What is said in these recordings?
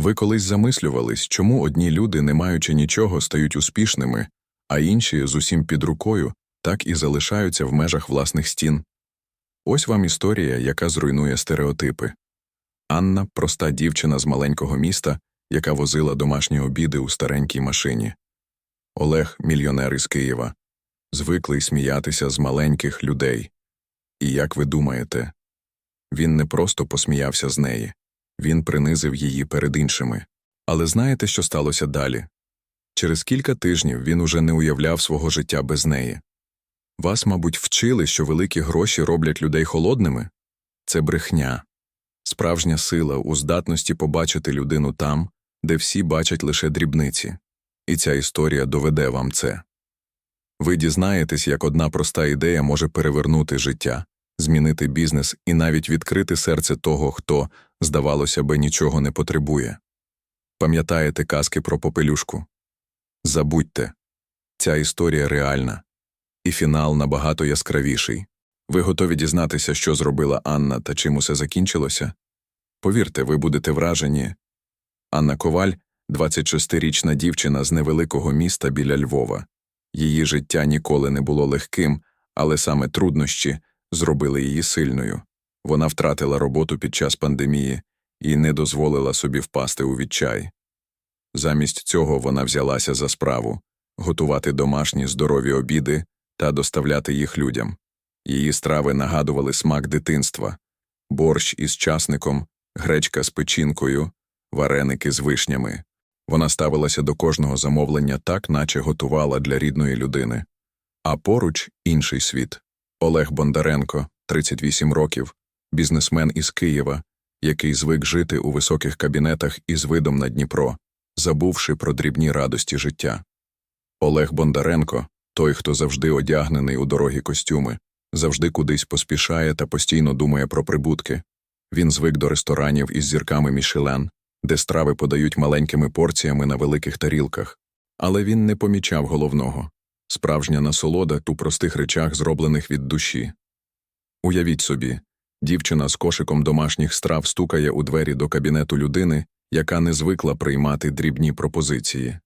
Ви колись замислювались, чому одні люди, не маючи нічого, стають успішними, а інші з усім під рукою так і залишаються в межах власних стін. Ось вам історія, яка зруйнує стереотипи. Анна проста дівчина з маленького міста, яка возила домашні обіди у старенькій машині. Олег мільйонер із Києва, звиклий сміятися з маленьких людей. І як ви думаєте, він не просто посміявся з неї, він принизив її перед іншими. Але знаєте, що сталося далі? Через кілька тижнів він уже не уявляв свого життя без неї. Вас, мабуть, вчили, що великі гроші роблять людей холодними? Це брехня. Справжня сила у здатності побачити людину там, де всі бачать лише дрібниці. І ця історія доведе вам це. Ви дізнаєтесь, як одна проста ідея може перевернути життя, змінити бізнес і навіть відкрити серце того, хто, здавалося би, нічого не потребує. Пам'ятаєте казки про попелюшку? Забудьте. Ця історія реальна. І фінал набагато яскравіший. Ви готові дізнатися, що зробила Анна та чим усе закінчилося? Повірте, ви будете вражені. Анна Коваль 26-річна дівчина з невеликого міста біля Львова. Її життя ніколи не було легким, але саме труднощі зробили її сильною. Вона втратила роботу під час пандемії і не дозволила собі впасти у відчай. Замість цього вона взялася за справу готувати домашні здорові обіди та доставляти їх людям. Її страви нагадували смак дитинства борщ із часником, гречка з печінкою, вареники з вишнями. Вона ставилася до кожного замовлення так, наче готувала для рідної людини. А поруч інший світ Олег Бондаренко, 38 років, бізнесмен із Києва, який звик жити у високих кабінетах із видом на Дніпро, забувши про дрібні радості життя. Олег Бондаренко той, хто завжди одягнений у дорогі костюми, завжди кудись поспішає та постійно думає про прибутки. Він звик до ресторанів із зірками Мішелен, де страви подають маленькими порціями на великих тарілках. Але він не помічав головного справжня насолода у простих речах, зроблених від душі. Уявіть собі, дівчина з кошиком домашніх страв стукає у двері до кабінету людини, яка не звикла приймати дрібні пропозиції.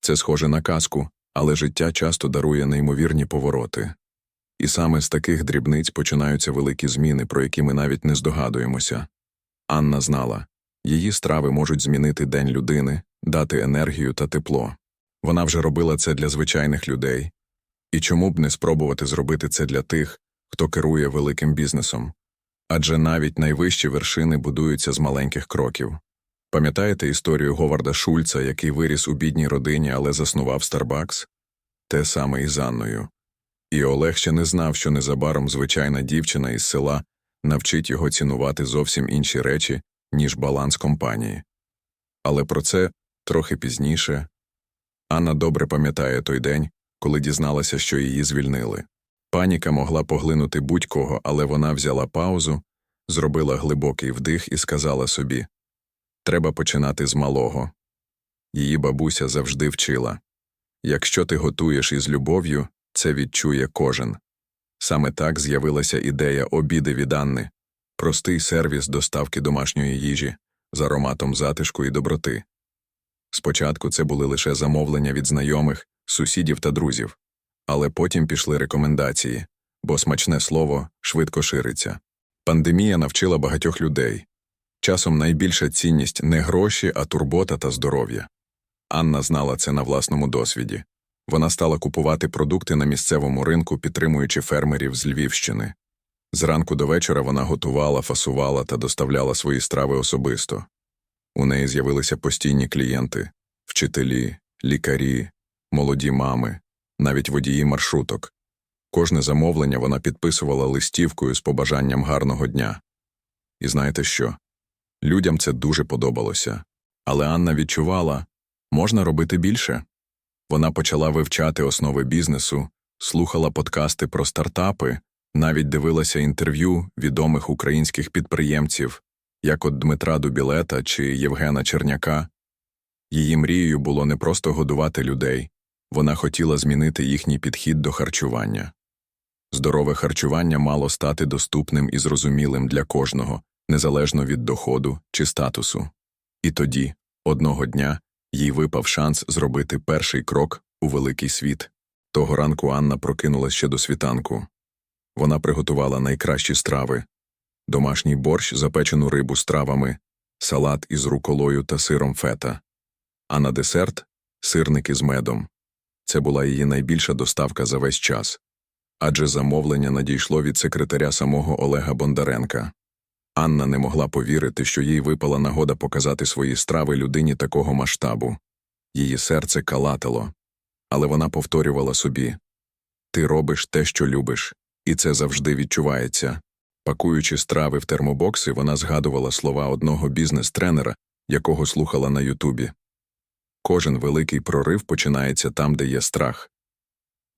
Це схоже на казку, але життя часто дарує неймовірні повороти. І саме з таких дрібниць починаються великі зміни, про які ми навіть не здогадуємося. Анна знала її страви можуть змінити день людини, дати енергію та тепло. Вона вже робила це для звичайних людей. І чому б не спробувати зробити це для тих, хто керує великим бізнесом? Адже навіть найвищі вершини будуються з маленьких кроків. Пам'ятаєте історію Говарда Шульца, який виріс у бідній родині, але заснував Старбакс? Те саме і з Анною. І Олег ще не знав, що незабаром звичайна дівчина із села навчить його цінувати зовсім інші речі, ніж баланс компанії. Але про це трохи пізніше. Анна добре пам'ятає той день, коли дізналася, що її звільнили. Паніка могла поглинути будь-кого, але вона взяла паузу, зробила глибокий вдих і сказала собі Треба починати з малого. Її бабуся завжди вчила якщо ти готуєш із любов'ю, це відчує кожен. Саме так з'явилася ідея обіди від Анни простий сервіс доставки домашньої їжі з ароматом затишку і доброти. Спочатку це були лише замовлення від знайомих, сусідів та друзів, але потім пішли рекомендації, бо смачне слово швидко шириться. Пандемія навчила багатьох людей. Часом найбільша цінність не гроші, а турбота та здоров'я. Анна знала це на власному досвіді. Вона стала купувати продукти на місцевому ринку, підтримуючи фермерів з Львівщини. Зранку до вечора вона готувала, фасувала та доставляла свої страви особисто. У неї з'явилися постійні клієнти вчителі, лікарі, молоді мами, навіть водії маршруток. Кожне замовлення вона підписувала листівкою з побажанням гарного дня. І знаєте що? Людям це дуже подобалося. Але Анна відчувала можна робити більше. Вона почала вивчати основи бізнесу, слухала подкасти про стартапи, навіть дивилася інтерв'ю відомих українських підприємців, як от Дмитра Дубілета чи Євгена Черняка. Її мрією було не просто годувати людей, вона хотіла змінити їхній підхід до харчування. Здорове харчування мало стати доступним і зрозумілим для кожного, незалежно від доходу чи статусу. І тоді Одного дня їй випав шанс зробити перший крок у великий світ. Того ранку Анна прокинулась ще до світанку. Вона приготувала найкращі страви домашній борщ, запечену рибу з травами, салат із руколою та сиром фета, а на десерт сирники з медом. Це була її найбільша доставка за весь час, адже замовлення надійшло від секретаря самого Олега Бондаренка. Анна не могла повірити, що їй випала нагода показати свої страви людині такого масштабу. Її серце калатало, але вона повторювала собі Ти робиш те, що любиш, і це завжди відчувається. Пакуючи страви в термобокси, вона згадувала слова одного бізнес-тренера, якого слухала на Ютубі. Кожен великий прорив починається там, де є страх.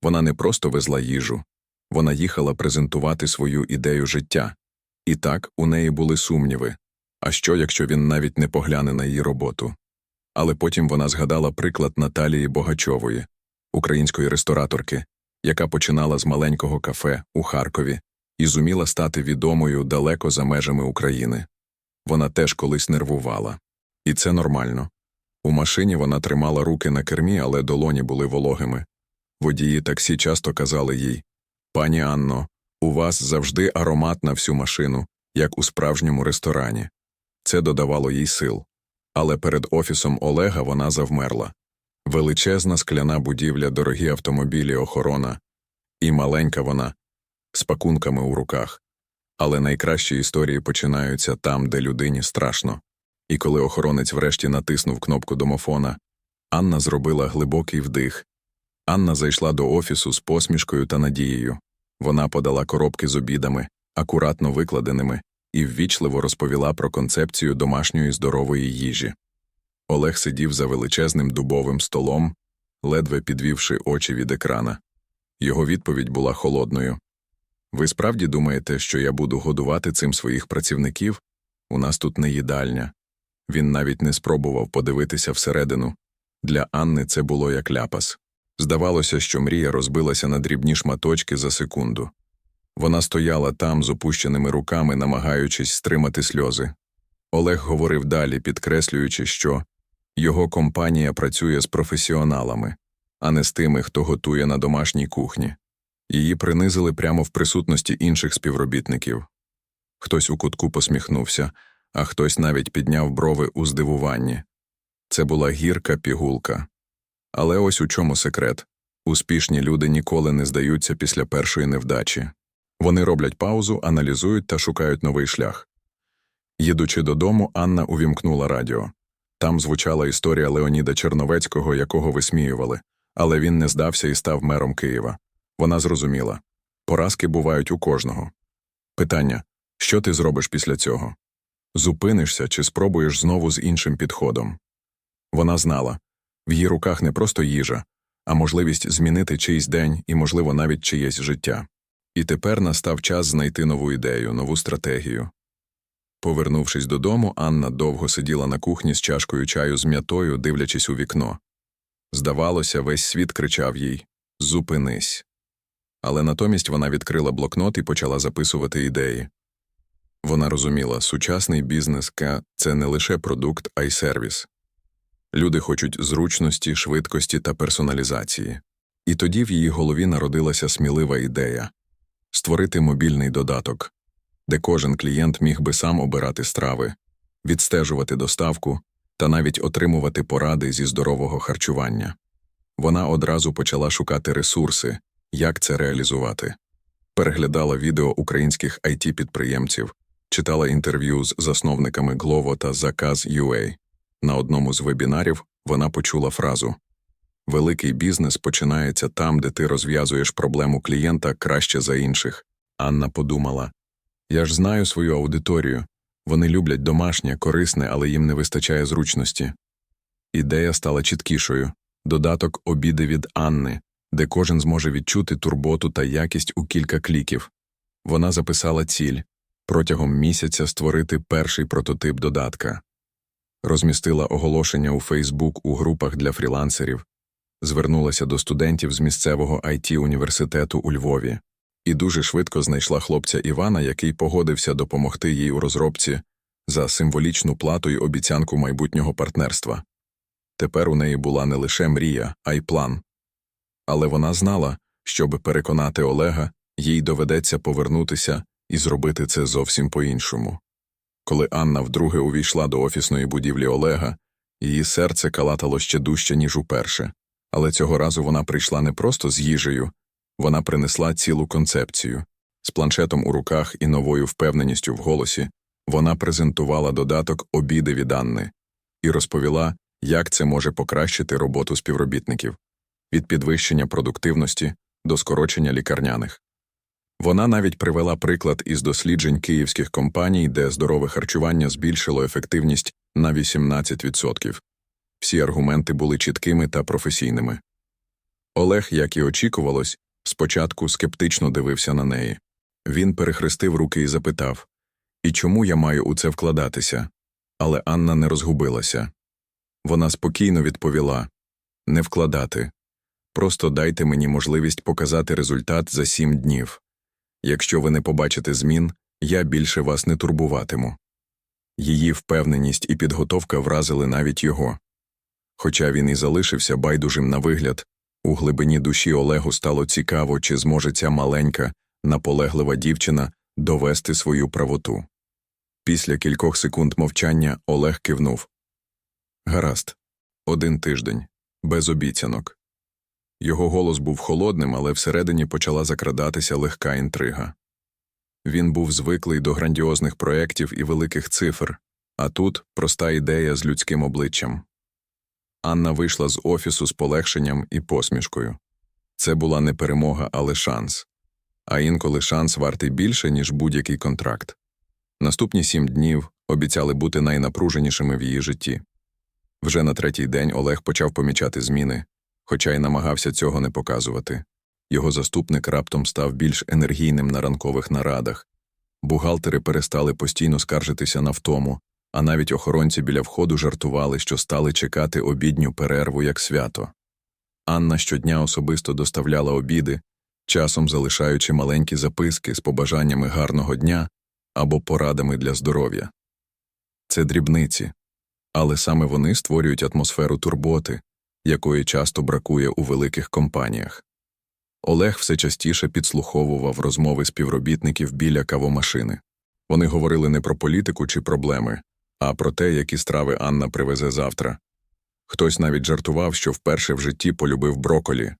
Вона не просто везла їжу, вона їхала презентувати свою ідею життя. І так у неї були сумніви. А що, якщо він навіть не погляне на її роботу? Але потім вона згадала приклад Наталії Богачової, української рестораторки, яка починала з маленького кафе у Харкові і зуміла стати відомою далеко за межами України. Вона теж колись нервувала. І це нормально. У машині вона тримала руки на кермі, але долоні були вологими. Водії таксі часто казали їй Пані Анно, у вас завжди аромат на всю машину, як у справжньому ресторані. Це додавало їй сил. Але перед офісом Олега вона завмерла. Величезна скляна будівля, дорогі автомобілі, охорона, і маленька вона з пакунками у руках. Але найкращі історії починаються там, де людині страшно. І коли охоронець врешті натиснув кнопку домофона, Анна зробила глибокий вдих. Анна зайшла до офісу з посмішкою та надією. Вона подала коробки з обідами, акуратно викладеними, і ввічливо розповіла про концепцію домашньої здорової їжі. Олег сидів за величезним дубовим столом, ледве підвівши очі від екрана. Його відповідь була холодною. Ви справді думаєте, що я буду годувати цим своїх працівників? У нас тут не їдальня. Він навіть не спробував подивитися всередину. Для Анни це було як ляпас. Здавалося, що мрія розбилася на дрібні шматочки за секунду. Вона стояла там з опущеними руками, намагаючись стримати сльози. Олег говорив далі, підкреслюючи, що його компанія працює з професіоналами, а не з тими, хто готує на домашній кухні. Її принизили прямо в присутності інших співробітників. Хтось у кутку посміхнувся, а хтось навіть підняв брови у здивуванні. Це була гірка пігулка. Але ось у чому секрет успішні люди ніколи не здаються після першої невдачі. Вони роблять паузу, аналізують та шукають новий шлях. Їдучи додому, Анна увімкнула радіо. Там звучала історія Леоніда Черновецького, якого висміювали, але він не здався і став мером Києва. Вона зрозуміла поразки бувають у кожного. Питання що ти зробиш після цього? Зупинишся чи спробуєш знову з іншим підходом? Вона знала в її руках не просто їжа, а можливість змінити чийсь день і, можливо, навіть чиєсь життя. І тепер настав час знайти нову ідею, нову стратегію. Повернувшись додому, Анна довго сиділа на кухні з чашкою чаю з м'ятою, дивлячись у вікно. Здавалося, весь світ кричав їй Зупинись. Але натомість вона відкрила блокнот і почала записувати ідеї. Вона розуміла, сучасний бізнес К це не лише продукт, а й сервіс. Люди хочуть зручності, швидкості та персоналізації. І тоді в її голові народилася смілива ідея створити мобільний додаток, де кожен клієнт міг би сам обирати страви, відстежувати доставку та навіть отримувати поради зі здорового харчування. Вона одразу почала шукати ресурси, як це реалізувати. Переглядала відео українських it підприємців, читала інтерв'ю з засновниками Glovo та Заказ.ua. На одному з вебінарів вона почула фразу Великий бізнес починається там, де ти розв'язуєш проблему клієнта краще за інших. Анна подумала Я ж знаю свою аудиторію. Вони люблять домашнє, корисне, але їм не вистачає зручності. Ідея стала чіткішою додаток обіди від Анни, де кожен зможе відчути турботу та якість у кілька кліків. Вона записала ціль протягом місяця створити перший прототип додатка, розмістила оголошення у Фейсбук у групах для фрілансерів, звернулася до студентів з місцевого it університету у Львові і дуже швидко знайшла хлопця Івана, який погодився допомогти їй у розробці за символічну плату й обіцянку майбутнього партнерства. Тепер у неї була не лише мрія, а й план. Але вона знала, щоб переконати Олега, їй доведеться повернутися і зробити це зовсім по-іншому. Коли Анна вдруге увійшла до офісної будівлі Олега, її серце калатало ще дужче, ніж уперше. Але цього разу вона прийшла не просто з їжею, вона принесла цілу концепцію. З планшетом у руках і новою впевненістю в голосі вона презентувала додаток обіди від Анни і розповіла, як це може покращити роботу співробітників від підвищення продуктивності до скорочення лікарняних. Вона навіть привела приклад із досліджень київських компаній, де здорове харчування збільшило ефективність на 18%. Всі аргументи були чіткими та професійними. Олег, як і очікувалось, спочатку скептично дивився на неї. Він перехрестив руки і запитав І чому я маю у це вкладатися? Але Анна не розгубилася. Вона спокійно відповіла Не вкладати. Просто дайте мені можливість показати результат за сім днів. Якщо ви не побачите змін, я більше вас не турбуватиму. Її впевненість і підготовка вразили навіть його. Хоча він і залишився байдужим на вигляд, у глибині душі Олегу стало цікаво, чи зможе ця маленька, наполеглива дівчина довести свою правоту. Після кількох секунд мовчання Олег кивнув. Гаразд. Один тиждень. Без обіцянок. Його голос був холодним, але всередині почала закрадатися легка інтрига. Він був звиклий до грандіозних проєктів і великих цифр, а тут проста ідея з людським обличчям. Анна вийшла з офісу з полегшенням і посмішкою. Це була не перемога, але шанс. А інколи шанс вартий більше, ніж будь-який контракт. Наступні сім днів обіцяли бути найнапруженішими в її житті. Вже на третій день Олег почав помічати зміни, хоча й намагався цього не показувати. Його заступник раптом став більш енергійним на ранкових нарадах. Бухгалтери перестали постійно скаржитися на втому, а навіть охоронці біля входу жартували, що стали чекати обідню перерву як свято. Анна щодня особисто доставляла обіди, часом залишаючи маленькі записки з побажаннями гарного дня або порадами для здоров'я. Це дрібниці, але саме вони створюють атмосферу турботи, якої часто бракує у великих компаніях. Олег все частіше підслуховував розмови співробітників біля кавомашини. Вони говорили не про політику чи проблеми, а про те, які страви Анна привезе завтра. Хтось навіть жартував, що вперше в житті полюбив броколі.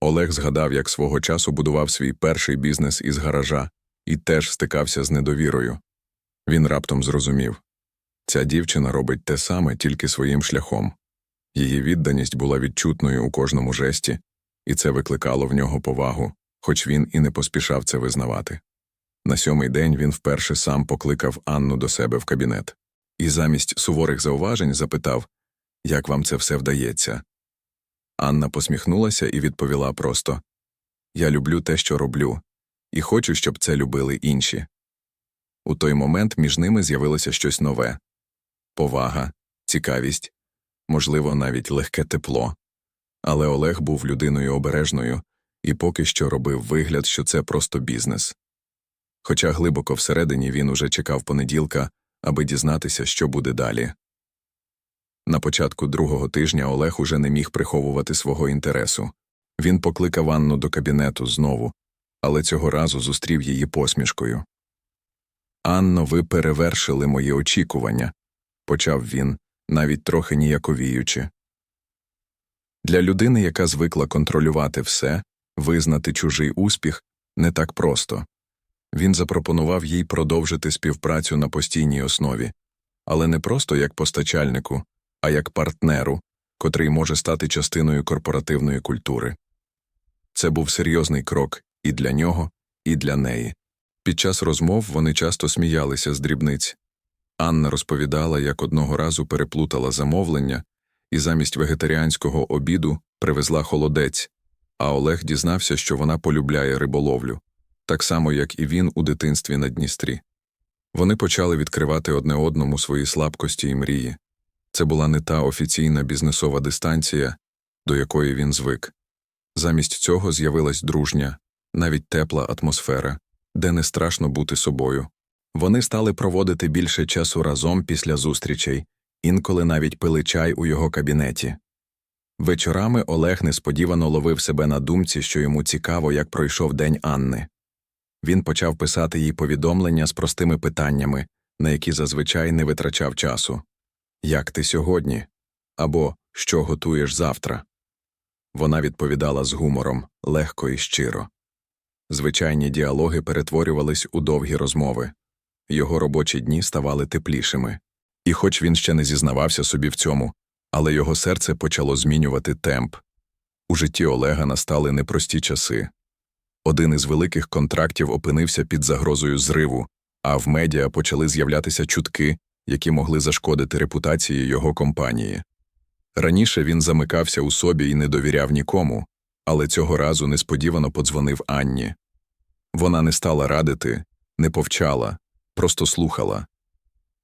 Олег згадав, як свого часу будував свій перший бізнес із гаража і теж стикався з недовірою. Він раптом зрозумів ця дівчина робить те саме тільки своїм шляхом. Її відданість була відчутною у кожному жесті, і це викликало в нього повагу, хоч він і не поспішав це визнавати. На сьомий день він вперше сам покликав Анну до себе в кабінет і замість суворих зауважень запитав, як вам це все вдається. Анна посміхнулася і відповіла просто Я люблю те, що роблю, і хочу, щоб це любили інші. У той момент між ними з'явилося щось нове повага, цікавість, можливо, навіть легке тепло. Але Олег був людиною обережною і поки що робив вигляд, що це просто бізнес. Хоча глибоко всередині він уже чекав понеділка, аби дізнатися, що буде далі. На початку другого тижня Олег уже не міг приховувати свого інтересу. Він покликав Анну до кабінету знову, але цього разу зустрів її посмішкою. Анно, ви перевершили мої очікування, почав він, навіть трохи ніяковіючи. Для людини, яка звикла контролювати все, визнати чужий успіх, не так просто. Він запропонував їй продовжити співпрацю на постійній основі, але не просто як постачальнику, а як партнеру, котрий може стати частиною корпоративної культури. Це був серйозний крок і для нього, і для неї. Під час розмов вони часто сміялися з дрібниць. Анна розповідала, як одного разу переплутала замовлення і замість вегетаріанського обіду привезла холодець, а Олег дізнався, що вона полюбляє риболовлю, так само, як і він у дитинстві на Дністрі. Вони почали відкривати одне одному свої слабкості і мрії. Це була не та офіційна бізнесова дистанція, до якої він звик. Замість цього з'явилась дружня, навіть тепла атмосфера, де не страшно бути собою. Вони стали проводити більше часу разом після зустрічей, інколи навіть пили чай у його кабінеті. Вечорами Олег несподівано ловив себе на думці, що йому цікаво, як пройшов день Анни. Він почав писати їй повідомлення з простими питаннями, на які зазвичай не витрачав часу Як ти сьогодні? або Що готуєш завтра? Вона відповідала з гумором, легко і щиро. Звичайні діалоги перетворювались у довгі розмови. Його робочі дні ставали теплішими. І хоч він ще не зізнавався собі в цьому, але його серце почало змінювати темп. У житті Олега настали непрості часи. Один із великих контрактів опинився під загрозою зриву, а в медіа почали з'являтися чутки, які могли зашкодити репутації його компанії. Раніше він замикався у собі і не довіряв нікому, але цього разу несподівано подзвонив Анні. Вона не стала радити, не повчала, просто слухала.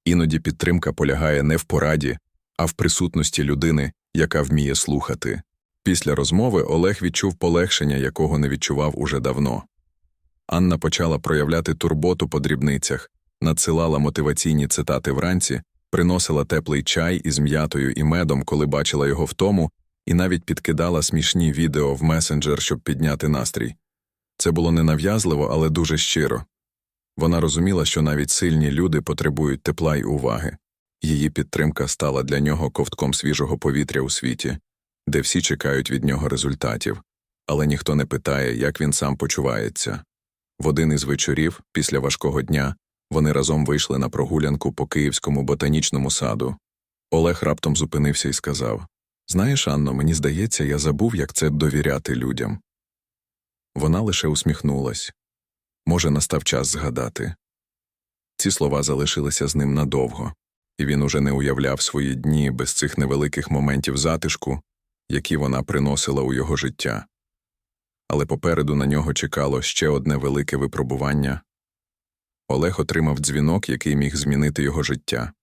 Іноді підтримка полягає не в пораді, а в присутності людини, яка вміє слухати. Після розмови Олег відчув полегшення, якого не відчував уже давно. Анна почала проявляти турботу по дрібницях, надсилала мотиваційні цитати вранці, приносила теплий чай із м'ятою і медом, коли бачила його втому, і навіть підкидала смішні відео в месенджер, щоб підняти настрій. Це було ненав'язливо, але дуже щиро. Вона розуміла, що навіть сильні люди потребують тепла й уваги. Її підтримка стала для нього ковтком свіжого повітря у світі, де всі чекають від нього результатів, але ніхто не питає, як він сам почувається. В один із вечорів, після важкого дня, вони разом вийшли на прогулянку по київському ботанічному саду. Олег раптом зупинився і сказав Знаєш, Анно, мені здається, я забув, як це довіряти людям. Вона лише усміхнулась. Може, настав час згадати. Ці слова залишилися з ним надовго, і він уже не уявляв свої дні без цих невеликих моментів затишку, які вона приносила у його життя. Але попереду на нього чекало ще одне велике випробування. Олег отримав дзвінок, який міг змінити його життя.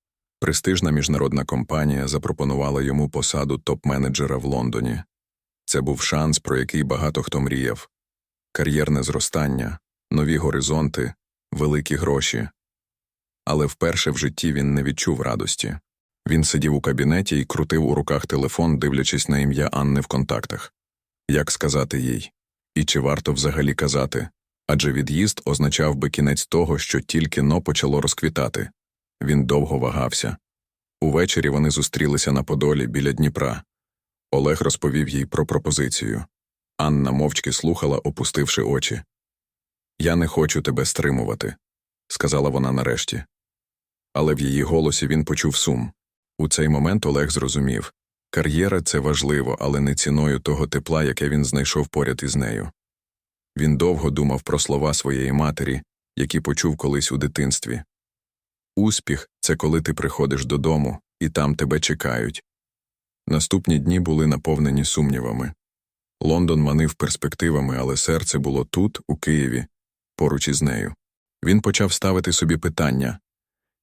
Престижна міжнародна компанія запропонувала йому посаду топ-менеджера в Лондоні. Це був шанс, про який багато хто мріяв кар'єрне зростання, нові горизонти, великі гроші. Але вперше в житті він не відчув радості. Він сидів у кабінеті і крутив у руках телефон, дивлячись на ім'я Анни в контактах. Як сказати їй? І чи варто взагалі казати? Адже від'їзд означав би кінець того, що тільки но почало розквітати. Він довго вагався. Увечері вони зустрілися на Подолі біля Дніпра. Олег розповів їй про пропозицію. Анна мовчки слухала, опустивши очі. Я не хочу тебе стримувати, сказала вона нарешті. Але в її голосі він почув сум. У цей момент Олег зрозумів кар'єра це важливо, але не ціною того тепла, яке він знайшов поряд із нею. Він довго думав про слова своєї матері, які почув колись у дитинстві. Успіх це коли ти приходиш додому, і там тебе чекають. Наступні дні були наповнені сумнівами. Лондон манив перспективами, але серце було тут, у Києві, поруч із нею. Він почав ставити собі питання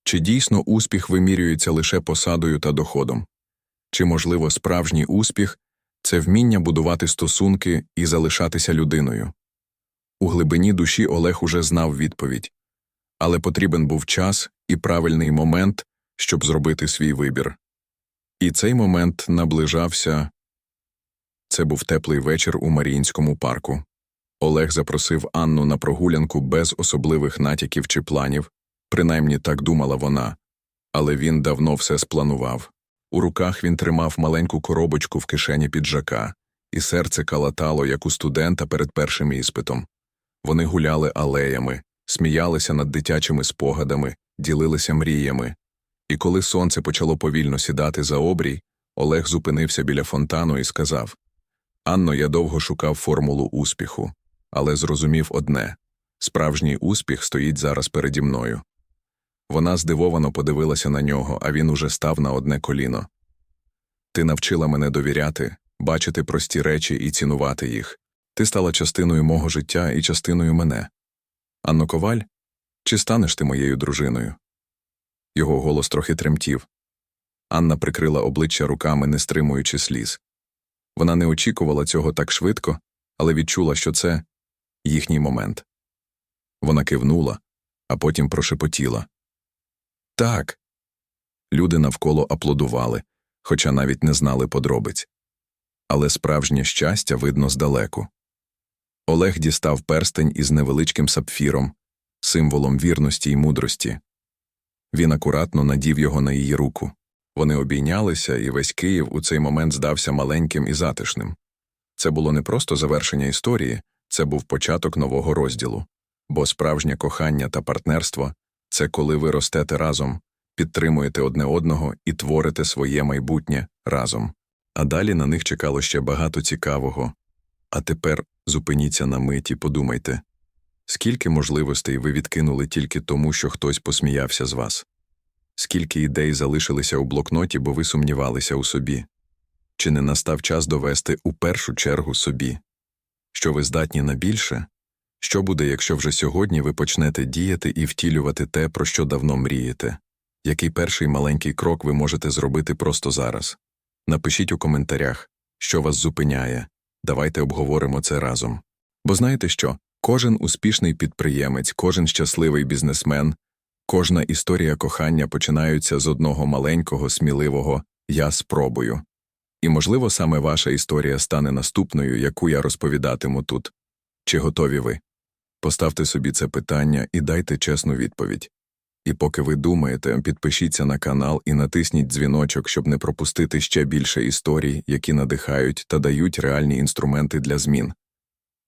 чи дійсно успіх вимірюється лише посадою та доходом? Чи, можливо, справжній успіх це вміння будувати стосунки і залишатися людиною? У глибині душі Олег уже знав відповідь, але потрібен був час і правильний момент, щоб зробити свій вибір. І цей момент наближався. Це був теплий вечір у Маріїнському парку. Олег запросив Анну на прогулянку без особливих натяків чи планів, принаймні так думала вона, але він давно все спланував. У руках він тримав маленьку коробочку в кишені піджака, і серце калатало, як у студента перед першим іспитом. Вони гуляли алеями, сміялися над дитячими спогадами, ділилися мріями. І коли сонце почало повільно сідати за обрій, Олег зупинився біля фонтану і сказав Анно, я довго шукав формулу успіху, але зрозумів одне справжній успіх стоїть зараз переді мною. Вона здивовано подивилася на нього, а він уже став на одне коліно. Ти навчила мене довіряти, бачити прості речі і цінувати їх. Ти стала частиною мого життя і частиною мене. Анно Коваль, чи станеш ти моєю дружиною? Його голос трохи тремтів. Анна прикрила обличчя руками, не стримуючи сліз. Вона не очікувала цього так швидко, але відчула, що це їхній момент. Вона кивнула, а потім прошепотіла. Так. Люди навколо аплодували, хоча навіть не знали подробиць. Але справжнє щастя видно здалеку. Олег дістав перстень із невеличким сапфіром, символом вірності й мудрості. Він акуратно надів його на її руку. Вони обійнялися, і весь Київ у цей момент здався маленьким і затишним. Це було не просто завершення історії, це був початок нового розділу. Бо справжнє кохання та партнерство це коли ви ростете разом, підтримуєте одне одного і творите своє майбутнє разом. А далі на них чекало ще багато цікавого. А тепер зупиніться на мить і подумайте, скільки можливостей ви відкинули тільки тому, що хтось посміявся з вас? Скільки ідей залишилися у блокноті, бо ви сумнівалися у собі? Чи не настав час довести у першу чергу собі? Що ви здатні на більше? Що буде, якщо вже сьогодні ви почнете діяти і втілювати те, про що давно мрієте? Який перший маленький крок ви можете зробити просто зараз? Напишіть у коментарях, що вас зупиняє. Давайте обговоримо це разом. Бо знаєте що? Кожен успішний підприємець, кожен щасливий бізнесмен, кожна історія кохання починаються з одного маленького, сміливого Я спробую. І, можливо, саме ваша історія стане наступною, яку я розповідатиму тут. Чи готові ви? Поставте собі це питання і дайте чесну відповідь. І поки ви думаєте, підпишіться на канал і натисніть дзвіночок, щоб не пропустити ще більше історій, які надихають та дають реальні інструменти для змін.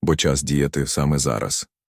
Бо час діяти саме зараз.